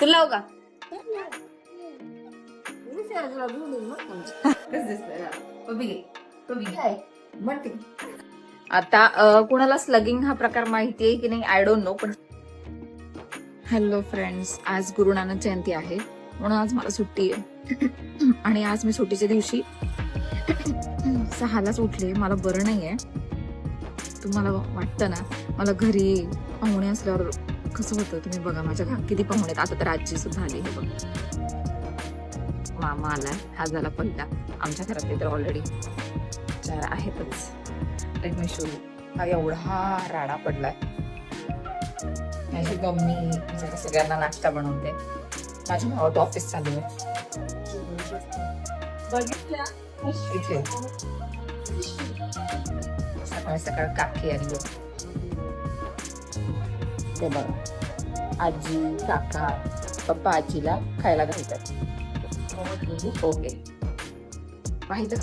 तुला लावू का? आता अ, कुणाला स्लगिंग हा प्रकार माहिती आहे की नाही? आय डोंट नो पण हॅलो फ्रेंड्स आज गुरु नानक जयंती आहे. म्हणून आज मला सुट्टी आहे. आणि आज मी सुट्टीच्या दिवशी सहालाच उठले. मला बरं नाहीये. तुम्हाला वाटतं ना? मला घरी पाहुणे असल्यावर कसं होतं तुम्ही बघा माझ्या घरात किती पाहुणे आता तर आजी सुद्धा आली हे बघ. मामा आलाय हा झाला पहिला. आमच्या घरात ते तर ऑलरेडी चार आहेतच. लेट मी शो हा एवढा राडा पडलाय. माझी मम्मी सगळ्यांना नाश्ता बनवते. माझ्या भावात ऑफिस चालू आहे. सकाळ सकाळ काकी आली आहे. ते बघा आजी काका पप्पा आजीला खायला घालतात. ओके. माहीत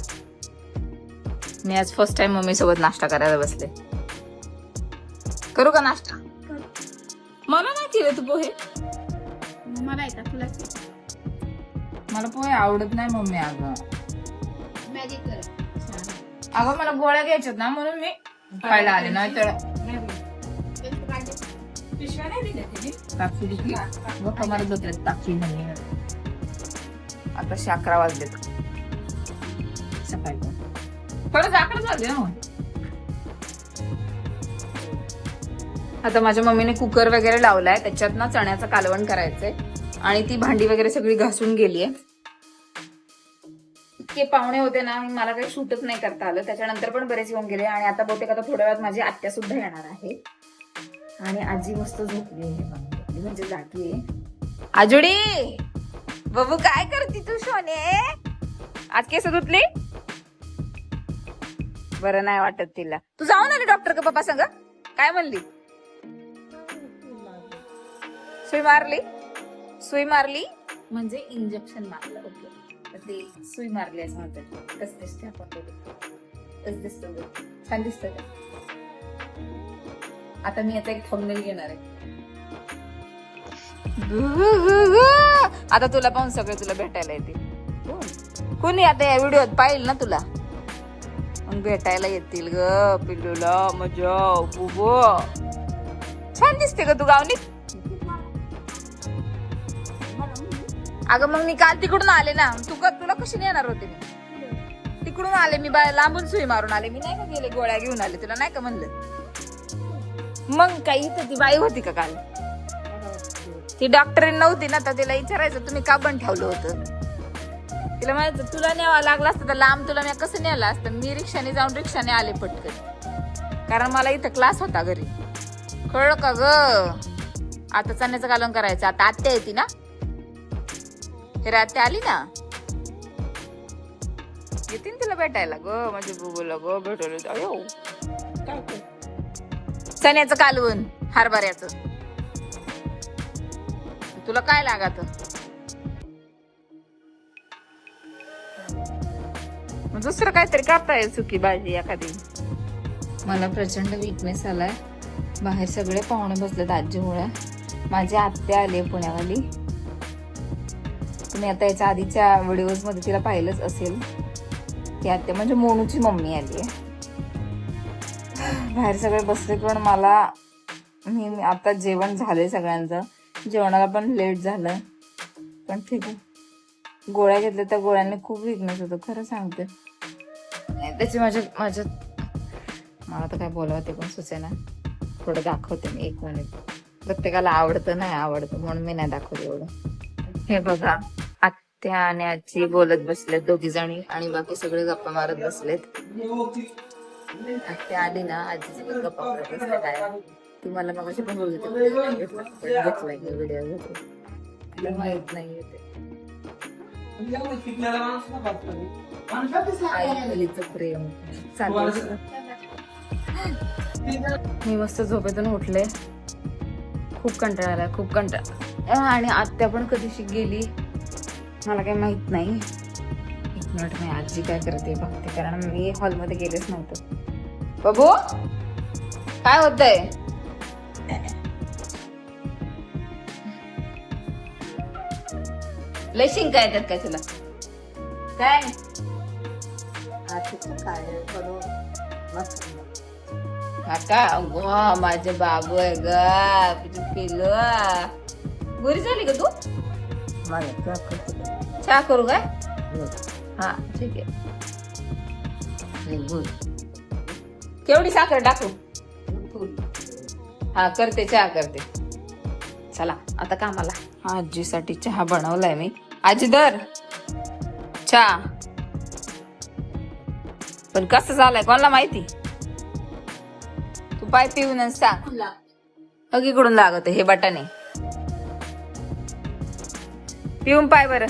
मी आज फर्स्ट टाइम मम्मी सोबत नाश्ता करायला बसले. करू का नाश्ता? मला नाही केलं तू पोहे. मला येतात तुला मला पोहे आवडत नाही मम्मी अगं. मॅजिक कर. अगं मला गोळ्या घ्यायच्यात ना म्हणून मी खायला आले नाही तर ताकदी दिली होते आता अकरा वाजलेत सकाळी परत अकरा झाले ना आता माझ्या मम्मीने कुकर वगैरे लावलाय त्याच्यात ना चण्याचं कालवण करायचंय. आणि ती भांडी वगैरे सगळी घासून गेलीये. इतके पाहुणे होते ना मला काही शूटच नाही करता आलं. त्याच्यानंतर पण बरेच येऊन गेले. आणि आता बहुतेक आता थोड्या वेळात माझी आत्या सुद्धा येणार आहे. आणि आजी मस्त झोपली आहे म्हणजे जागी आहे. आजुडी बाबू काय करते तू सोने? आज केस धुतली? बरं नाही वाटत तिला. तू जाऊन आली डॉक्टर का पप्पा संग? काय म्हणली? सुई मारली? सुई मारली? म्हणजे इंजेक्शन मारलं ओके ते सुई मारली असं म्हणतात. कसं दिसते आपण. छान दिसतं आता मी याचा एक थंबनेल घेणार आहे. आता तुला पाहून सगळे तुला भेटायला येतील कोणी? आता या व्हिडिओत पाहिल ना तुला? मग भेटायला येतील ग पिल्लूला मजा बुबो. छान दिसते ग तू गावनीत अगं मग मी काल तिकडून आले ना. तू क- तुला कशी नेणार होते मी? तिकडून आले मी बाय लांबून सुई मारून आले. मी नाही का गेले गोळ्या घेऊन आले? तुला नाही का म्हणलं? मग काही तर ती बाई होती का काल? ती डॉक्टरीन नव्हती ना तर तिला विचारायचं तुम्ही का बंद ठेवलं होतं? तिला म्हणायचं तुला न्यावा लागलं असतं तर लांब तुला मी कसं नेलं असतं? मी रिक्षाने जाऊन रिक्षाने आले पटकन. कारण मला इथं क्लास होता घरी. कळलं का ग? आता चण्याचं कालवण करायचं. आता आत्या येते ना? हे आत्या आली ना? येतील तिला भेटायला ग? म्हणजे बुबूला ग भेटायला. जाऊ काय चण्याचं कालवण हरभऱ्याचं. तुला काय लागत मग दुसरं काहीतरी करताय सुकी भाजी एखादी. मला प्रचंड विकनेस आलाय. बाहेर सगळे पाहुणे बसलेत आजीमुळे. माझी आत्या आली पुण्यावाली. तुम्ही आता याच्या आधीच्या व्हिडिओजमध्ये तिला पाहिलंच असेल. ती आत्या म्हणजे मोनूची मम्मी आली आहे बाहेर सगळे बसले पण मला मी आता जेवण झाले सगळ्यांचं. जेवणाला पण लेट झालं पण ठीक आहे. गोळ्या घेतल्या त्या गोळ्यांनी खूप विकनेस होतं खरं सांगते. नाही, त्याची माझ्या माझ्या मला तर काय बोलावं ते पण सुचेना. थोडं दाखवते मी एक मिनिट प्रत्येकाला आवडतं नाही आवडतं म्हणून मी नाही दाखवते एवढं. हे बघा आत्या आणि आजी बोलत बसलेत दोघी जणी आणि बाकी सगळे गप्पा मारत बसलेत. ते आली ना आजीची पण गप्पा करत असते काय ती मला मग पण बोलत होती, "व्हिडिओ घेतलाय व्हिडिओ माहीत नाही येते प्रेम. चालू मी मस्त झोपेतून उठले. खूप कंटाळा आला खूप कंटाळा. अं, आणि आत्या पण कधीशी गेली? मला काही माहीत नाही. मिनिट मी आजी काय करते बघते कारण मी हॉलमध्ये गेलेच नव्हतं. बाबू काय होतंय? लय शिंका येतात काय तुला? काय? हा का वा माझे बाबू आहे ग. तुझं गोरी झाली का तू? चहा करू काय? हा ठीक आहे. केवढी साखर टाकू? हा करते चहा करते. चला आता कामाला. हा आजीसाठी चहा बनवलाय मी. आजी दर. चहा. पण कसं झालंय कोणाला माहिती? तू पाय पिऊनच सांग. अगीकडून लागत हे बटाने पिऊन पाय बर.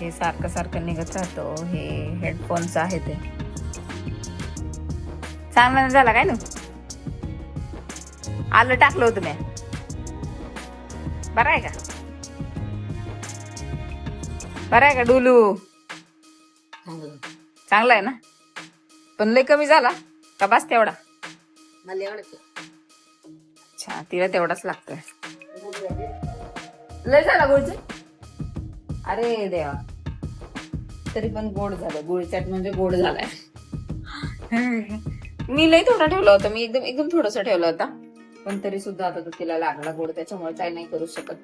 हे सारखं सारखं निघत राहतो. हे हेडफोन्स आहे ते. चांगला झाला काय ना? आलं टाकलं होतं मी. बरं आहे का? बरं आहे का डुलू? चांगला आहे ना? पण लय कमी झाला. का बस तेवढा? अच्छा तिला तेवढाच लागतोय. लय झाला गुळचे अरे देवा. तरी पण गोड झालं. गुळ चाट म्हणजे गोड झालाय. मी लई थोडा ठेवला होता. मी एकदम एकदम थोडस ठेवला होता. पण तरी सुद्धा आता तो तिला लागला गोड. त्याच्यामुळे काय नाही करू शकत.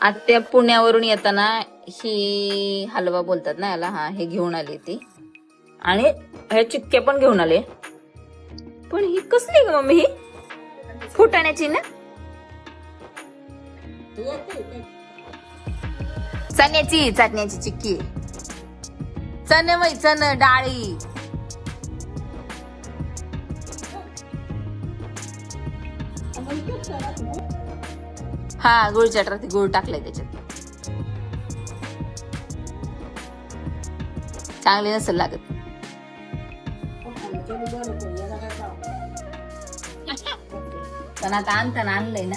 आत्या पुण्यावरून येताना ही हलवा बोलतात ना याला. हा हे घेऊन आली ती. आणि हे चिक्के पण घेऊन आले. पण ही कसली ग मम्मी? ही फुटाण्याची ना? चण्याची चटण्याची चिक्की. चण मै चण डाळी. हा गुळ चटरात गुळ टाकलाय त्याच्यात. चांगली नसेल लागत. पण आता आणताना आणलंय ना.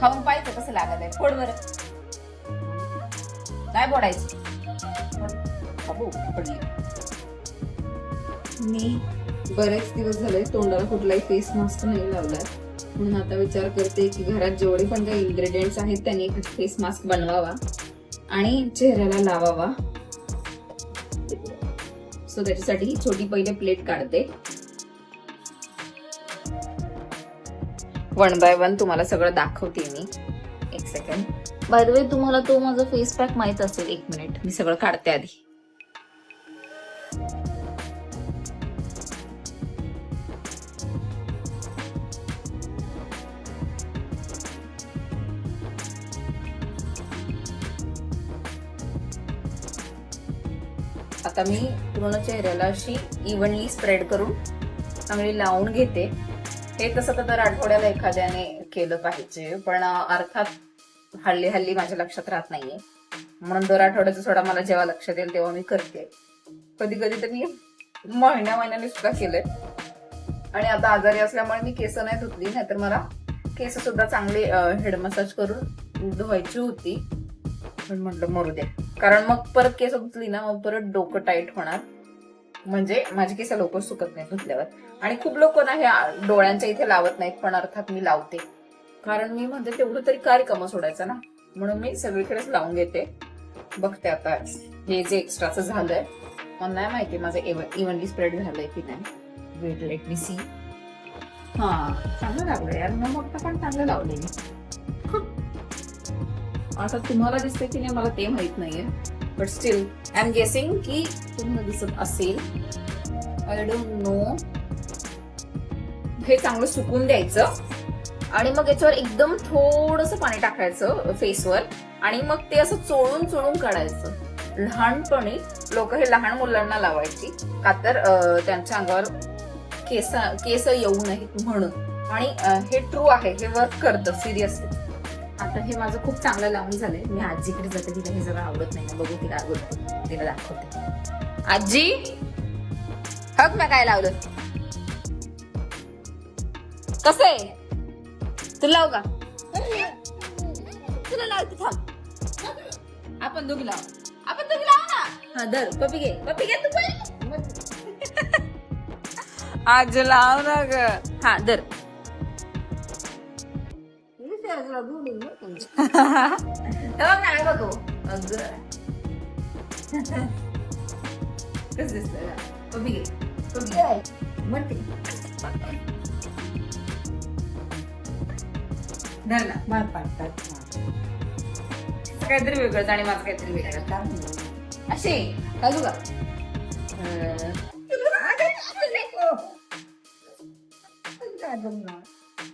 खाऊन पाहिजे कसं लागत आहे फोड बरं. काय बोडायचं. मी बरेच दिवस झाले तोंडाला कुठलाही फेस मास्क नाही लावलाय. म्हणून आता विचार करते की घरात जेवढे पण काही इन्ग्रेडियंट्स आहेत त्यांनी एक फेस मास्क बनवावा आणि चेहऱ्याला लावावा. सो त्याच्यासाठी छोटी पहिले प्लेट काढते. वन बाय वन तुम्हाला सगळं दाखवते मी. एक सेकंड बाय द वे तुम्हाला तो माझा फेस पॅक माहीत असेल एक मिनिट मी सगळं काढते आधी. आता मी पूर्ण चेहऱ्याला अशी इव्हनली स्प्रेड करून चांगली लावून घेते. हे तसं तर आठवड्याला एखाद्याने केलं पाहिजे पण अर्थात हल्ली हल्ली माझ्या लक्षात राहत नाहीये. म्हणून दर आठवड्याचा थोडा मला जेव्हा लक्षात येईल तेव्हा मी करते. कधी कधी तर मी महिन्या महिन्याने सुद्धा केलंय. आणि आता आजारी असल्यामुळे मी केस नाही धुतली नाहीतर मला केस सुद्धा चांगले हेड मसाज करून धुवायची होती. पण म्हटलं मरू दे. कारण मग परत केस धुतली ना मग परत डोकं टाईट होणार. म्हणजे माझी केस लवकर सुकत नाही धुतल्यावर. आणि खूप लोक ना हे डोळ्यांच्या इथे लावत नाहीत पण अर्थात मी लावते. कारण मी म्हणते तेवढं तरी काय रिकामं सोडायचं ना? म्हणून मी सगळीकडेच लावून घेते. बघते आता हे जे एक्स्ट्राचं झालंय मला नाही माहिती माझं इव्हनली स्प्रेड झालंय की नाही. वेट लेट मी सी हा चांगलं लागलं यार. मग बघता पण चांगलं लावलंय मी. आता तुम्हाला दिसतंय की नाही मला ते माहीत नाहीये. But still I am guessing की तुम्हाला दिसत असेल. आय डोंट नो हे चांगलं सुकून द्यायचं. आणि मग याच्यावर एकदम थोडस पाणी टाकायचं फेसवर आणि मग ते असं चोळून चोळून काढायचं. लहानपणी लोक हे लहान मुलांना लावायची. का तर त्यांच्या अंगावर केस केस येऊ नयेत म्हणून. आणि हे ट्रू आहे हे वर्क करतं सिरियसली आता हे माझं खूप चांगलं लावून झालंय. मी आजीकडे जाते तिला हे सगळं आवडत नाही ना. बघू तिला आवडतं. तिला दाखवते. आजी हक मी काय लावलं? कसं? आहे तुला लावू का तुला लावते थांब आपण दोघी लाव आपण दोघी लाव ना हा धर पपी घे पपी घे तू पण आज लाव ना ग हा धर तुला का. कसं दिसतंय ना? पप्पी घे. पप्पी घे. म्हणते. धर मार पाडतात काहीतरी वेगळंच आणि माझं काहीतरी वेगळं असे घालू का? काय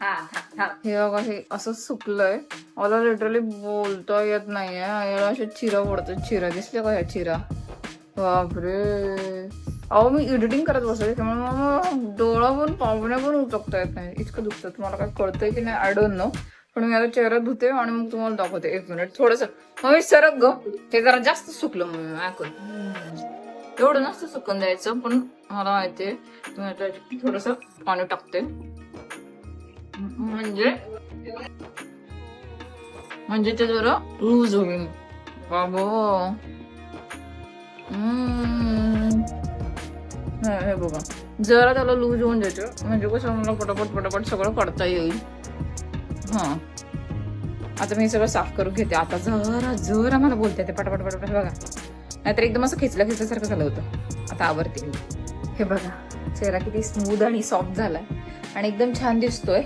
हा हे बघा हे असं सुकलंय. मला लिटरली बोलता येत नाहीये. याला अशा चिरा पडतात. चिरा दिसले का ह्या चिरा? बापरे. अहो मी एडिटिंग करत बसले त्यामुळे मला डोळा पण पाहुण्या पण उचकता येत नाही. इतकं दुखतं तुम्हाला काय कळतंय की नाही? आय डोंट नो पण मी आता चेहरा धुते आणि मग तुम्हाला दाखवते. एक मिनिट थोडस. मग सरक ग. ते जरा जास्त सुकलं मग ऐकून एवढं नसतं सुकून द्यायचं पण मला माहितीये तुम्ही थोडस पाणी टाकते. म्हणजे म्हणजे ते जरा लूज होईल. बाबो. हे बघा. जरा त्याला लूज होऊन द्यायचं म्हणजे कसं मला पटापट पटापट सगळं करता येईल. हा. आता मी सगळं साफ करून घेते. आता जरा जरा मला बोलते ते पटापट पटापट. बघा. नाहीतर एकदम असं खिचलं खिचल्यासारखं झालं होतं. आता आवडते मी. हे बघा. चेहरा किती स्मूथ आणि सॉफ्ट झालाय. आणि एकदम छान दिसतोय.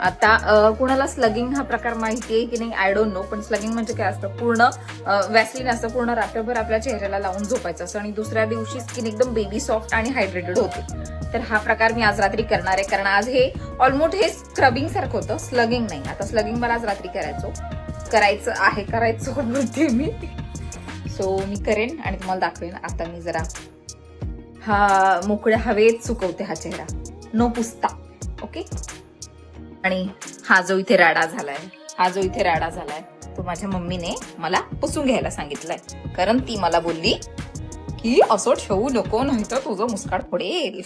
आता कुणाला स्लगिंग हा प्रकार माहिती आहे की नाही? आय डोंट नो पण स्लगिंग म्हणजे काय असतं? पूर्ण वॅसलिन असतं पूर्ण रात्रभर आपल्या चेहऱ्याला लावून झोपायचं असतं आणि दुसऱ्या दिवशी स्किन एकदम बेबी सॉफ्ट आणि हायड्रेटेड होते. तर हा प्रकार मी आज रात्री करणार आहे. कारण आज हे ऑलमोस्ट हे स्क्रबिंग सारखं होतं. स्लगिंग नाही. आता स्लगिंग मला आज रात्री करायचो. करायचं आहे. करायचं बोलते मी. सो मी करेन आणि तुम्हाला दाखवेन. आता मी जरा हा मोकळ्या हवेत सुकवते हा चेहरा. नो पुसता ओके आणि हा जो इथे राडा झालाय हा जो इथे राडा झालाय तो माझ्या मम्मीने मला पुसून घ्यायला सांगितलाय. कारण ती मला बोलली की असं ठेवू नको नाही तर तुझं मुस्काड पडेल.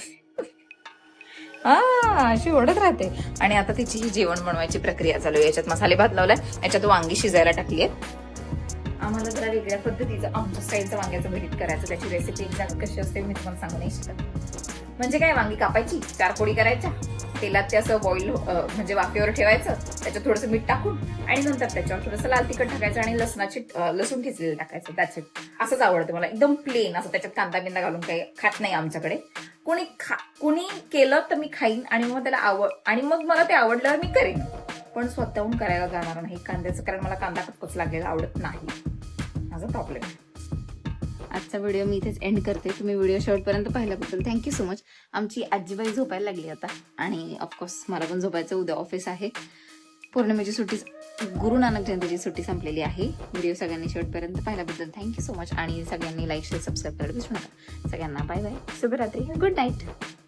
अशी ओढत राहते. आणि आता तिची ही जेवण बनवायची प्रक्रिया चालू आहे. याच्यात मसाले भात लावलाय याच्यात वांगी शिजायला टाकली आम्हाला जरा वेगळ्या पद्धतीचं आमच्या स्टाईलचं वांग्याचं भरीत करायचं. त्याची रेसिपी एक्झॅक्ट कशी असते मी तुम्हाला सांगू नाही शकत. म्हणजे काय वांगी कापायची? चार पोळी करायच्या? तेलात ते असं बॉईल म्हणजे वाफेवर ठेवायचं त्याच्यात थोडंसं मीठ टाकून आणि नंतर त्याच्यावर थोडंसं लाल तिखट टाकायचं आणि लसणाची लसूण ठेचलेलं टाकायचं. त्याच असंच आवडतं मला. एकदम प्लेन असं त्याच्यात कांदा बिंदा घालून काही खात नाही आमच्याकडे. कोणी खा कोणी केलं तर मी खाईन आणि मग त्याला आवड आणि मग मला ते आवडल्यावर मी करेन. पण स्वतःहून करायला जाणार नाही कांद्याचं कारण मला कांदा कचकच लागलेला आवडत नाही. माझा प्रॉब्लेम आहे आजचा व्हिडिओ मी इथेच एंड करते. तुम्ही व्हिडिओ शेवटपर्यंत पाहिल्याबद्दल थँक्यू सो मच आमची आजीबाई झोपायला लागली आता. आणि ऑफकोर्स मला पण झोपायचं. उद्या ऑफिस आहे. पौर्णिमेची सुट्टी गुरु नानक जयंतीची सुट्टी संपलेली आहे. व्हिडिओ सगळ्यांनी शेवटपर्यंत पाहिल्याबद्दल थँक्यू सो मच आणि सगळ्यांनी लाईक शेअर सबस्क्राईब करायला विसरू नका. सगळ्यांना बाय बाय शुभरात्री. Good night